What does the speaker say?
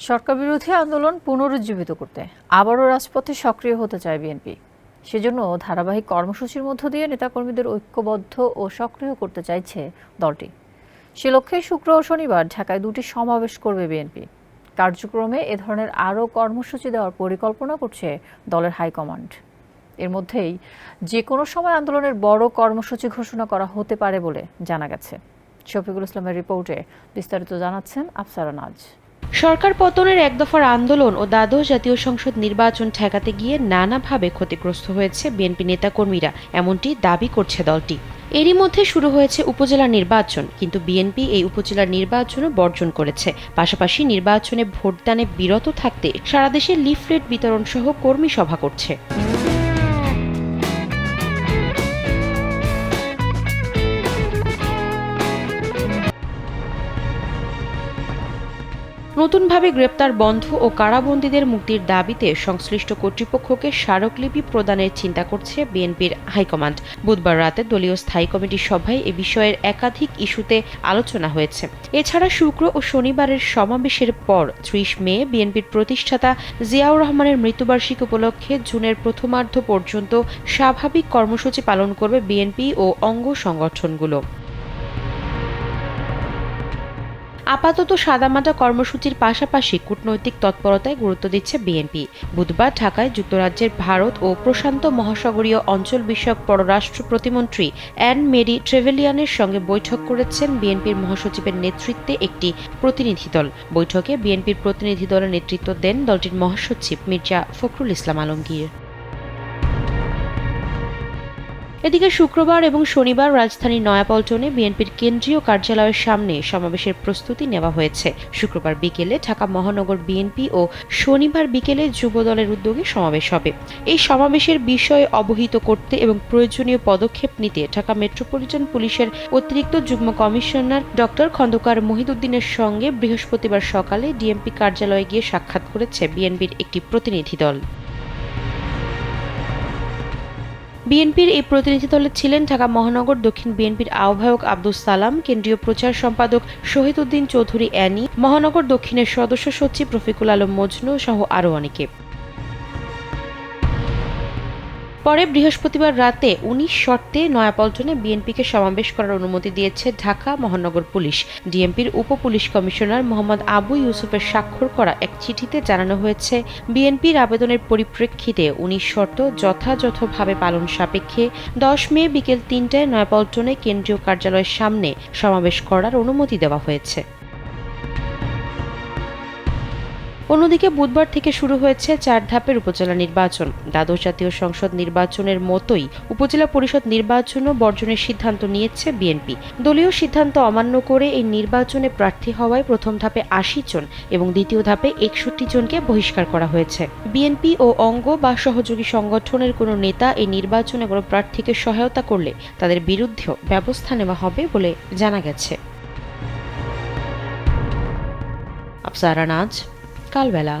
সরকার বিরোধী আন্দোলন পুনরুজ্জীবিত করতে আবারও রাজপথে সক্রিয় হতে চায় বিএনপি। সেজন্য ধারাবাহিক কর্মসূচির মধ্য দিয়ে নেতাকর্মীদের ঐক্যবদ্ধ ও সক্রিয় করতে চাইছে দলটি। সে লক্ষ্যে শুক্র ও শনিবার ঢাকায় দুটি সমাবেশ করবে বিএনপি। কার্যক্রমে এ ধরনের আরও কর্মসূচি দেওয়ার পরিকল্পনা করছে দলের হাইকমান্ড এর মধ্যেই যে কোনো সময় আন্দোলনের বড় কর্মসূচি ঘোষণা করা হতে পারে বলে জানা গেছে। শফিকুল ইসলামের রিপোর্টে বিস্তারিত জানাচ্ছেন আফসারা নাজ। সরকার পতনের এক দফার আন্দোলন ও দ্বাদশ জাতীয় সংসদ নির্বাচন ঠেকাতে গিয়ে নানাভাবে ক্ষতিগ্রস্ত হয়েছে বিএনপি নেতাকর্মীরা, এমনটি দাবি করছে দলটি। এরই মধ্যে শুরু হয়েছে উপজেলা নির্বাচন, কিন্তু বিএনপি এই উপজেলার নির্বাচনও বর্জন করেছে। পাশাপাশি নির্বাচনে ভোটদানে বিরত থাকতে সারা দেশে লিফলেট বিতরণ সহ কর্মী সভা করছে। নতুনভাবে গ্রেপ্তার বন্ধ ও কারাবন্দীদের মুক্তির দাবিতে সংশ্লিষ্ট কর্তৃপক্ষকে স্মারকলিপি প্রদানের চিন্তা করছে বিএনপির হাইকমান্ড। বুধবার রাতে দলীয় স্থায়ী কমিটির সভায় এ বিষয়ের একাধিক ইস্যুতে আলোচনা হয়েছে। এছাড়া শুক্র ও শনিবারের সমাবেশের পর ত্রিশ মে বিএনপির প্রতিষ্ঠাতা জিয়াউর রহমানের মৃত্যুবার্ষিকী উপলক্ষে জুনের প্রথমার্ধ পর্যন্ত স্বাভাবিক কর্মসূচি পালন করবে বিএনপি ও অঙ্গ সংগঠনগুলো। আপাতত সাদামাটা কর্মসূচির পাশাপাশি কূটনৈতিক তৎপরতায় গুরুত্ব দিচ্ছে বিএনপি। বুধবার ঢাকায় যুক্তরাজ্যের ভারত ও প্রশান্ত মহাসাগরীয় অঞ্চল বিষয়ক পররাষ্ট্র প্রতিমন্ত্রী অ্যান মেরি ট্রেভেলিয়ানের সঙ্গে বৈঠক করেছেন বিএনপির মহাসচিবের নেতৃত্বে একটি প্রতিনিধি দল। বৈঠকে বিএনপির প্রতিনিধি দলের নেতৃত্ব দেন দলটির মহাসচিব মির্জা ফখরুল ইসলাম আলমগীর। এদিকে শুক্রবার এবং শনিবার রাজধানীর নয়াপল্টনে বিএনপির কেন্দ্রীয় কার্যালয়ের সামনে সমাবেশের প্রস্তুতি নেওয়া হয়েছে। শুক্রবার বিকেলে ঢাকা মহানগর বিএনপি ও শনিবার বিকেলে যুব দলের উদ্যোগে সমাবেশ হবে। এই সমাবেশের বিষয়ে অবহিত করতে এবং প্রয়োজনীয় পদক্ষেপ নিতে ঢাকা মেট্রোপলিটন পুলিশের অতিরিক্ত যুগ্ম কমিশনার ডক্টর খন্দকার মহিদুদ্দিনের সঙ্গে বৃহস্পতিবার সকালে ডিএমপি কার্যালয়ে গিয়ে সাক্ষাৎ করেছে বিএনপির একটি প্রতিনিধি দল। বিএনপির এই প্রতিনিধি দলে ছিলেন ঢাকা মহানগর দক্ষিণ বিএনপির আহ্বায়ক আব্দুল সালাম, কেন্দ্রীয় প্রচার সম্পাদক শহীদ উদ্দিন চৌধুরী অ্যানি, মহানগর দক্ষিণের সদস্য সচিব রফিকুল আলম মজনু সহ আরও অনেকে। পরে বৃহস্পতিবার রাতে উনিশ শর্তে নয়াপল্টনে বিএনপিকে সমাবেশ করার অনুমতি দিয়েছে ঢাকা মহানগর পুলিশ। ডিএমপির উপ পুলিশ কমিশনার মোহাম্মদ আবু ইউসুফের স্বাক্ষর করা এক চিঠিতে জানানো হয়েছে, বিএনপির আবেদনের পরিপ্রেক্ষিতে উনিশ শর্ত যথাযথভাবে পালন সাপেক্ষে দশ মে বিকেল তিনটায় নয়াপল্টনে কেন্দ্রীয় কার্যালয়ের সামনে সমাবেশ করার অনুমতি দেওয়া হয়েছে। অন্যদিকে বুধবার থেকে শুরু হয়েছে চার ধাপের উপজেলা নির্বাচন। দ্বাদশ জাতীয় সংসদ নির্বাচনের মতোই উপজেলা পরিষদ নির্বাচনও বর্জনের সিদ্ধান্ত নিয়েছে বিএনপি। দলীয় সিদ্ধান্ত অমান্য করে এই নির্বাচনে প্রার্থী হওয়ায় প্রথম ধাপে আশি জন এবং দ্বিতীয় ধাপে একষট্টি জনকে বহিষ্কার করা হয়েছে। বিএনপি ও অঙ্গ বা সহযোগী সংগঠনের কোনো নেতা এই নির্বাচনে কোনো প্রার্থীকে সহায়তা করলে তাদের বিরুদ্ধেও ব্যবস্থা নেওয়া হবে বলে জানা গেছে। আফসারা নাজ কালবেলা